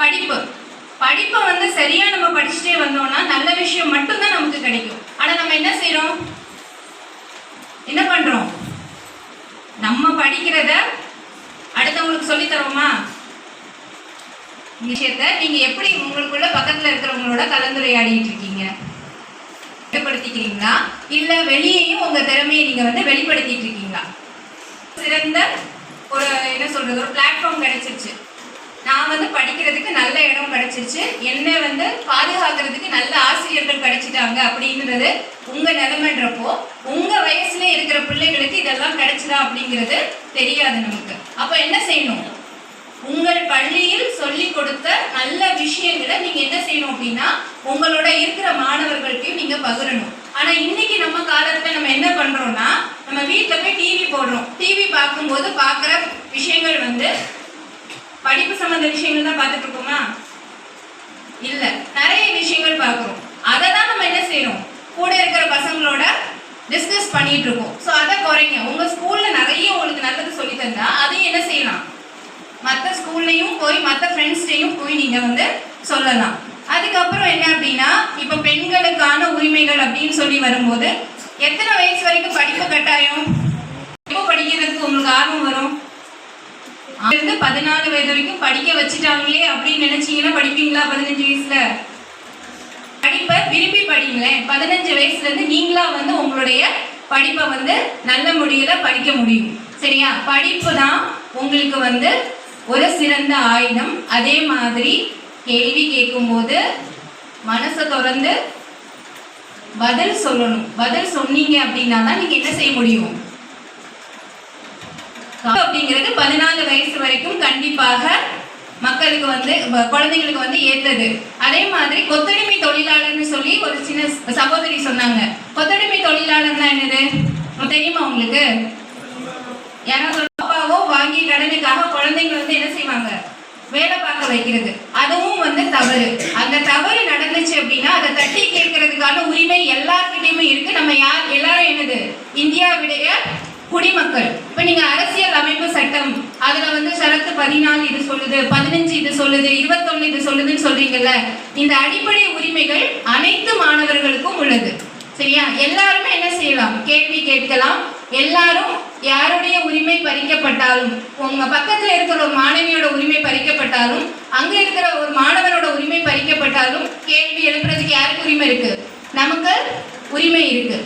படிப்பு. படிப்பை வந்து சரியா நம்ம படிச்சுட்டே வந்தோம்னா நல்ல விஷயம் மட்டும்தான் நமக்கு கிடைக்கும். ஆனா நம்ம என்ன செய்கிறோம் என்ன பண்றோம்? நம்ம படிக்கிறத அடுத்தவங்களுக்கு சொல்லி தரோமா விஷயத்த நீங்க எப்படி உங்களுக்குள்ள பக்கத்துல இருக்கிறவங்களோட கலந்துரையாடிட்டு இருக்கீங்க? வெளிப்படுத்திக்கிறீங்களா? இல்ல வெளியேயும் உங்க திறமையை நீங்க வந்து வெளிப்படுத்திட்டு இருக்கீங்களா? சிறந்த ஒரு என்ன சொல்றது ஒரு பிளாட்ஃபார்ம் கிடைச்சிருச்சு. நான் வந்து படிக்கிறதுக்கு நல்ல இடம் கிடைச்சிருச்சு. என்னை வந்து பாதுகாக்கிறதுக்கு நல்ல ஆசிரியர்கள் கிடைச்சிட்டாங்க அப்படிங்கிறது உங்க நிலைமைன்றப்போ உங்க வயசுல இருக்கிற பிள்ளைகளுக்கு இதெல்லாம் கிடைச்சதா அப்படிங்கிறது தெரியாது நமக்கு. அப்ப என்ன செய்யணும்? உங்கள் பள்ளியில் சொல்லி கொடுத்த நல்ல விஷயங்களை நீங்க என்ன செய்யணும் அப்படின்னா உங்களோட இருக்கிற மாணவர்களுக்கு நீங்க பகிரணும். ஆனா இன்னைக்கு நம்ம காலத்துல நம்ம என்ன பண்றோம்னா நம்ம வீட்டுல போய் டிவி போடுறோம். டிவி பார்க்கும்போது பார்க்குற விஷயங்கள் வந்து படிப்பு சம்பந்த விஷயங்கள் தான் பார்த்துட்டு இருக்கோமா? இல்ல. நிறைய விஷயங்கள் பார்க்குறோம். அதை தான் நம்ம என்ன செய்யறோம் கூட இருக்கிற பசங்களோட டிஸ்கஸ் பண்ணிட்டு இருக்கோம். ஸோ அதை குறைங்க. உங்க ஸ்கூல்ல நிறைய உங்களுக்கு நல்லது சொல்லி தந்தா அதையும் என்ன செய்யலாம்? மற்ற ஸ்கூல்லையும் போய் மற்ற ஃப்ரெண்ட்ஸ்டையும் போய் நீங்க வந்து சொல்லலாம். அதுக்கப்புறம் என்ன அப்படின்னா இப்போ பெண்களுக்கான உரிமைகள் அப்படின்னு சொல்லி வரும்போது எத்தனை வயசு வரைக்கும் படிப்பு கட்டாயம்? எப்போ படிக்கிறதுக்கு உங்களுக்கு ஆர்வம் வரும்? பதினாலு வயது வரைக்கும் படிக்க வச்சுட்டாங்களே அப்படின்னு நினைச்சீங்கன்னா படிப்பீங்களா பதினஞ்சு வயசுல? படிப்பை விரும்பி படிங்களேன். பதினஞ்சு வயசுல இருந்து நீங்களா வந்து உங்களுடைய படிப்பை வந்து நல்ல முடியல படிக்க முடியும். சரியா? படிப்பு தான் உங்களுக்கு வந்து ஒரு சிறந்த ஆயுதம். அதே மாதிரி கேள்வி கேட்கும்போது மனசை திறந்து பதில் சொல்லணும். பதில் சொன்னீங்க அப்படின்னா தான் நீங்க என்ன செய்ய முடியும்? அப்படிங்கிறது பதினாலு வயசு வரைக்கும் கண்டிப்பாக மக்களுக்கு வந்து குழந்தைங்களுக்கு வந்து ஏத்தது அதே மாதிரி கொத்தடிமை தொழிலாளர்னு சொல்லி ஒரு சின்ன சகோதரி சொன்னாங்க. கொத்தடிமை தொழிலாளர்னா என்னது? தெரியுமா உங்களுக்கு? யாராவது அப்பாவோ வாங்கி கடனுக்காக குழந்தைங்க வந்து என்ன செய்வாங்க? வேலை பார்க்க வைக்கிறது. அதுவும் வந்து தவறு. அந்த தவறு நடந்துச்சு அப்படின்னா அதை தட்டி கேட்கறதுக்கான உரிமை எல்லார்கிட்டயுமே இருக்கு. நம்ம யார் எல்லாரும் என்னது? இந்தியாவுடைய குடிமக்கள். இப்ப நீங்க அரசு பதினாலு இது சொல்லுது பதினஞ்சு இது சொல்லுது இருபத்தொன்னு இது சொல்லுதுன்னு சொல்றீங்கல்ல இந்த அடிப்படை உரிமைகள் அனைத்து மாணவர்களுக்கும் உள்ளது. சரியா? எல்லாருமே என்ன செய்யலாம்? கேள்வி கேட்கலாம். எல்லாரும் யாருடைய உரிமை பறிக்கப்பட்டாலும் உங்க பக்கத்துல இருக்கிற ஒரு மாணவியோட உரிமை பறிக்கப்பட்டாலும் அங்க இருக்கிற ஒரு மாணவனோட உரிமை பறிக்கப்பட்டாலும் கேள்வி எழுப்புறதுக்கு யாருக்கு உரிமை இருக்கு? நமக்கு உரிமை இருக்கு.